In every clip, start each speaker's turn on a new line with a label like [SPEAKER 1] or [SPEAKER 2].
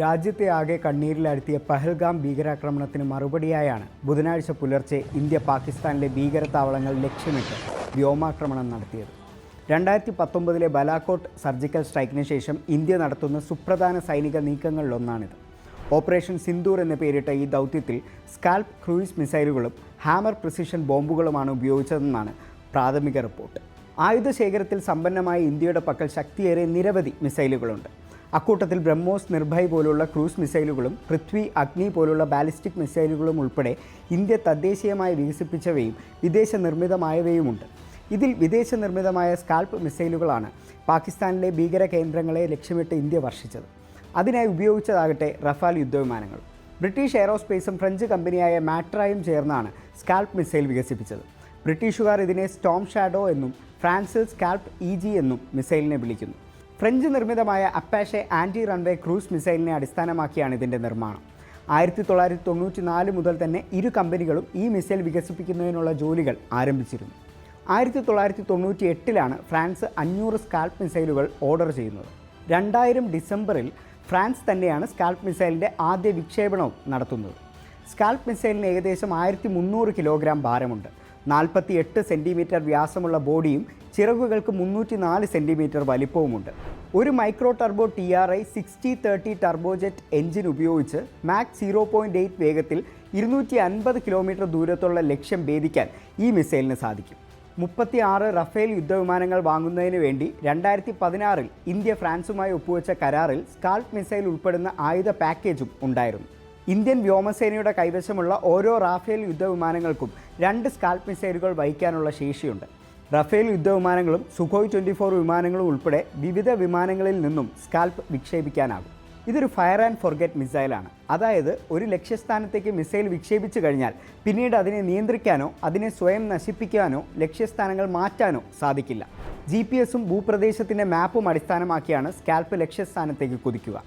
[SPEAKER 1] രാജ്യത്തെ ആകെ കണ്ണീരിലാഴ്ത്തിയ പഹൽഗാം ഭീകരാക്രമണത്തിന് മറുപടിയായാണ് ബുധനാഴ്ച പുലർച്ചെ ഇന്ത്യ പാകിസ്ഥാനിലെ ഭീകരതാവളങ്ങൾ ലക്ഷ്യമിട്ട് വ്യോമാക്രമണം നടത്തിയത്. രണ്ടായിരത്തി പത്തൊമ്പതിലെ ബലാക്കോട്ട് സർജിക്കൽ സ്ട്രൈക്കിന് ശേഷം ഇന്ത്യ നടത്തുന്ന സുപ്രധാന സൈനിക നീക്കങ്ങളിലൊന്നാണിത്. ഓപ്പറേഷൻ സിന്ദൂർ എന്ന് പേരിട്ട ഈ ദൗത്യത്തിൽ സ്കാൽപ് ക്രൂയിസ് മിസൈലുകളും ഹാമർ പ്രിസിഷൻ ബോംബുകളുമാണ് ഉപയോഗിച്ചതെന്നാണ് പ്രാഥമിക റിപ്പോർട്ട്. ആയുധ ശേഖരത്തിൽ സമ്പന്നമായ ഇന്ത്യയുടെ പക്കൽ ശക്തിയേറെ നിരവധി മിസൈലുകളുണ്ട്. അക്കൂട്ടത്തിൽ ബ്രഹ്മോസ് നിർഭയ് പോലുള്ള ക്രൂസ് മിസൈലുകളും പൃഥ്വി അഗ്നി പോലുള്ള ബാലിസ്റ്റിക് മിസൈലുകളും ഉൾപ്പെടെ ഇന്ത്യ തദ്ദേശീയമായി വികസിപ്പിച്ചവയും വിദേശ നിർമ്മിതമായവയുമുണ്ട്. ഇതിൽ വിദേശ നിർമ്മിതമായ സ്കാൽപ്പ് മിസൈലുകളാണ് പാകിസ്ഥാനിലെ ഭീകര കേന്ദ്രങ്ങളെ ലക്ഷ്യമിട്ട് ഇന്ത്യ വർഷിച്ചത്. അതിനായി ഉപയോഗിച്ചതാകട്ടെ റഫാൽ യുദ്ധവിമാനങ്ങൾ. ബ്രിട്ടീഷ് എയറോസ്പേസും ഫ്രഞ്ച് കമ്പനിയായ മാട്രായും ചേർന്നാണ് സ്കാൽപ്പ് മിസൈൽ വികസിപ്പിച്ചത്. ബ്രിട്ടീഷുകാർ ഇതിനെ സ്റ്റോം ഷാഡോ എന്നും ഫ്രാൻസിൽ സ്കാൽപ്പ് ഇ എന്നും മിസൈലിനെ വിളിക്കുന്നു. ഫ്രഞ്ച് നിർമ്മിതമായ അപ്പാഷെ ആന്റി റൺവേ ക്രൂസ് മിസൈലിനെ അടിസ്ഥാനമാക്കിയാണ് ഇതിന്റെ നിർമ്മാണം. ആയിരത്തി തൊള്ളായിരത്തി തൊണ്ണൂറ്റി നാല് മുതൽ തന്നെ ഇരു കമ്പനികളും ഈ മിസൈൽ വികസിപ്പിക്കുന്നതിനുള്ള ജോലികൾ ആരംഭിച്ചിരുന്നു. ആയിരത്തി തൊള്ളായിരത്തി തൊണ്ണൂറ്റി എട്ടിലാണ് ഫ്രാൻസ് അഞ്ഞൂറ് സ്കാൽപ്പ് മിസൈലുകൾ ഓർഡർ ചെയ്യുന്നത്. രണ്ടായിരം ഡിസംബറിൽ ഫ്രാൻസ് തന്നെയാണ് സ്കാൽപ്പ് മിസൈലിന്റെ ആദ്യ വിക്ഷേപണവും നടത്തുന്നത്. സ്കാൽപ്പ് മിസൈലിന് ഏകദേശം ആയിരത്തി മുന്നൂറ് കിലോഗ്രാം ഭാരമുണ്ട്. നാൽപ്പത്തി എട്ട് സെന്റിമീറ്റർ വ്യാസമുള്ള ബോഡിയും ചിറകുകൾക്ക് മുന്നൂറ്റി നാല് സെന്റിമീറ്റർ വലിപ്പവുമുണ്ട്. ഒരു micro turbo T R I sixty thirty turbojet engine ഉപയോഗിച്ച് മാക് സീറോ പോയിന്റ് എയ്റ്റ് വേഗത്തിൽ ഇരുന്നൂറ്റി അൻപത് കിലോമീറ്റർ ദൂരത്തുള്ള ലക്ഷ്യം ഭേദിക്കാൻ ഈ മിസൈലിന് സാധിക്കും. മുപ്പത്തി ആറ് റഫേൽ യുദ്ധവിമാനങ്ങൾ വാങ്ങുന്നതിന് വേണ്ടി രണ്ടായിരത്തി പതിനാറിൽ ഇന്ത്യ ഫ്രാൻസുമായി ഒപ്പുവെച്ച കരാറിൽ സ്കാൾപ് മിസൈൽ ഉൾപ്പെടുന്ന ആയുധ പാക്കേജും ഉണ്ടായിരുന്നു. ഇന്ത്യൻ വ്യോമസേനയുടെ കൈവശമുള്ള ഓരോ റാഫേൽ യുദ്ധവിമാനങ്ങൾക്കും രണ്ട് സ്കാൽപ് മിസൈലുകൾ വഹിക്കാനുള്ള ശേഷിയുണ്ട്. റഫേൽ യുദ്ധവിമാനങ്ങളും സുഖോയ് ട്വന്റി ഫോർ വിമാനങ്ങളും ഉൾപ്പെടെ വിവിധ വിമാനങ്ങളിൽ നിന്നും സ്കാൽപ്പ് വിക്ഷേപിക്കാനാകും. ഇതൊരു ഫയർ ആൻഡ് ഫോർഗെറ്റ് മിസൈലാണ്. അതായത് ഒരു ലക്ഷ്യസ്ഥാനത്തേക്ക് മിസൈൽ വിക്ഷേപിച്ചു കഴിഞ്ഞാൽ പിന്നീട് അതിനെ നിയന്ത്രിക്കാനോ അതിനെ സ്വയം നശിപ്പിക്കാനോ ലക്ഷ്യസ്ഥാനങ്ങൾ മാറ്റാനോ സാധിക്കില്ല. ജി പി എസും ഭൂപ്രദേശത്തിന്റെ മാപ്പും അടിസ്ഥാനമാക്കിയാണ് സ്കാൽപ്പ് ലക്ഷ്യസ്ഥാനത്തേക്ക് കുതിക്കുക.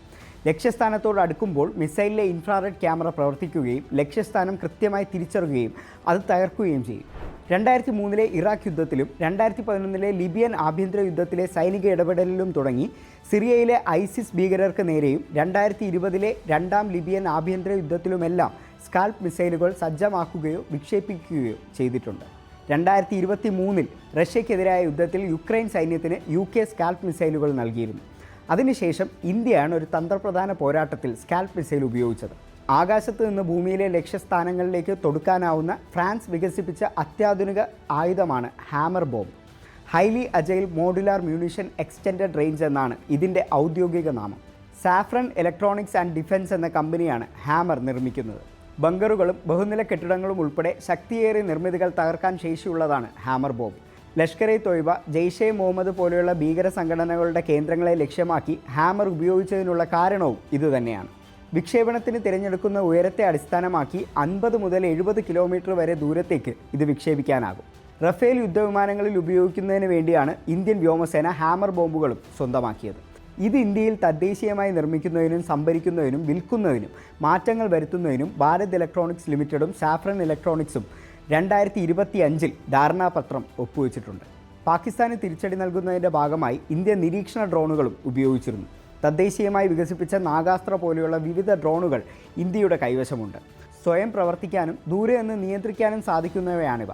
[SPEAKER 1] ലക്ഷ്യസ്ഥാനത്തോട് അടുക്കുമ്പോൾ മിസൈലിലെ ഇൻഫ്രാറെഡ് ക്യാമറ പ്രവർത്തിക്കുകയും ലക്ഷ്യസ്ഥാനം കൃത്യമായി തിരിച്ചറിയുകയും അത് തകർക്കുകയും ചെയ്യും. രണ്ടായിരത്തി മൂന്നിലെ ഇറാഖ് യുദ്ധത്തിലും രണ്ടായിരത്തി പതിനൊന്നിലെ ലിബിയൻ ആഭ്യന്തര യുദ്ധത്തിലെ സൈനിക ഇടപെടലിലും തുടങ്ങി സിറിയയിലെ ഐസിസ് ഭീകരർക്ക് നേരെയും രണ്ടായിരത്തി ഇരുപതിലെ രണ്ടാം ലിബിയൻ ആഭ്യന്തര യുദ്ധത്തിലുമെല്ലാം സ്കാൽപ്പ് മിസൈലുകൾ സജ്ജമാക്കുകയോ വിക്ഷേപിക്കുകയോ ചെയ്തിട്ടുണ്ട്. രണ്ടായിരത്തി ഇരുപത്തി മൂന്നിൽ റഷ്യക്കെതിരായ യുദ്ധത്തിൽ യുക്രൈൻ സൈന്യത്തിന് യു കെ സ്കാൽപ്പ് മിസൈലുകൾ നൽകിയിരുന്നു. അതിനുശേഷം ഇന്ത്യയാണ് ഒരു തന്ത്രപ്രധാന പോരാട്ടത്തിൽ സ്കാൽപ് മിസൈൽ ഉപയോഗിച്ചത്. ആകാശത്ത് നിന്ന് ഭൂമിയിലെ ലക്ഷ്യസ്ഥാനങ്ങളിലേക്ക് തൊടുക്കാനാവുന്ന ഫ്രാൻസ് വികസിപ്പിച്ച അത്യാധുനിക ആയുധമാണ് HAMMER bomb. Highly agile modular munition extended range എന്നാണ് ഇതിന്റെ ഔദ്യോഗിക നാമം. സാഫ്രൺ ഇലക്ട്രോണിക്സ് ആൻഡ് ഡിഫൻസ് എന്ന കമ്പനിയാണ് ഹാമർ നിർമ്മിക്കുന്നത്. ബങ്കറുകളും ബഹുനില കെട്ടിടങ്ങളും ഉൾപ്പെടെ ശക്തിയേറിയ നിർമ്മിതികൾ തകർക്കാൻ ശേഷിയുള്ളതാണ് ഹാമർ ബോംബ്. ലഷ്കർ ഇ തൊയ്ബ ജെയ്ഷെ മുഹമ്മദ് പോലെയുള്ള ഭീകര സംഘടനകളുടെ കേന്ദ്രങ്ങളെ ലക്ഷ്യമാക്കി ഹാമർ ഉപയോഗിച്ചതിനുള്ള കാരണവും ഇതുതന്നെയാണ് വിക്ഷേപണത്തിന് തിരഞ്ഞെടുക്കുന്ന ഉയരത്തെ അടിസ്ഥാനമാക്കി അൻപത് മുതൽ എഴുപത് കിലോമീറ്റർ വരെ ദൂരത്തേക്ക് ഇത് വിക്ഷേപിക്കാനാകും. റഫേൽ യുദ്ധവിമാനങ്ങളിൽ ഉപയോഗിക്കുന്നതിന് വേണ്ടിയാണ് ഇന്ത്യൻ വ്യോമസേന ഹാമർ ബോംബുകളും സ്വന്തമാക്കിയത്. ഇത് ഇന്ത്യയിൽ തദ്ദേശീയമായി നിർമ്മിക്കുന്നതിനും സംഭരിക്കുന്നതിനും വിൽക്കുന്നതിനും മാറ്റങ്ങൾ വരുത്തുന്നതിനും ഭാരത് ഇലക്ട്രോണിക്സ് ലിമിറ്റഡും സാഫ്രൻ ഇലക്ട്രോണിക്സും രണ്ടായിരത്തി ഇരുപത്തി അഞ്ചിൽ ധാരണാപത്രം ഒപ്പുവെച്ചിട്ടുണ്ട്. പാകിസ്ഥാന് തിരിച്ചടി നൽകുന്നതിന്റെ ഭാഗമായി ഇന്ത്യ നിരീക്ഷണ ഡ്രോണുകളും ഉപയോഗിച്ചിരുന്നു. തദ്ദേശീയമായി വികസിപ്പിച്ച നാഗാസ്ത്ര പോലെയുള്ള വിവിധ ഡ്രോണുകൾ ഇന്ത്യയുടെ കൈവശമുണ്ട്. സ്വയം പ്രവർത്തിക്കാനും ദൂരെ നിന്ന് നിയന്ത്രിക്കാനും സാധിക്കുന്നവയാണിവ.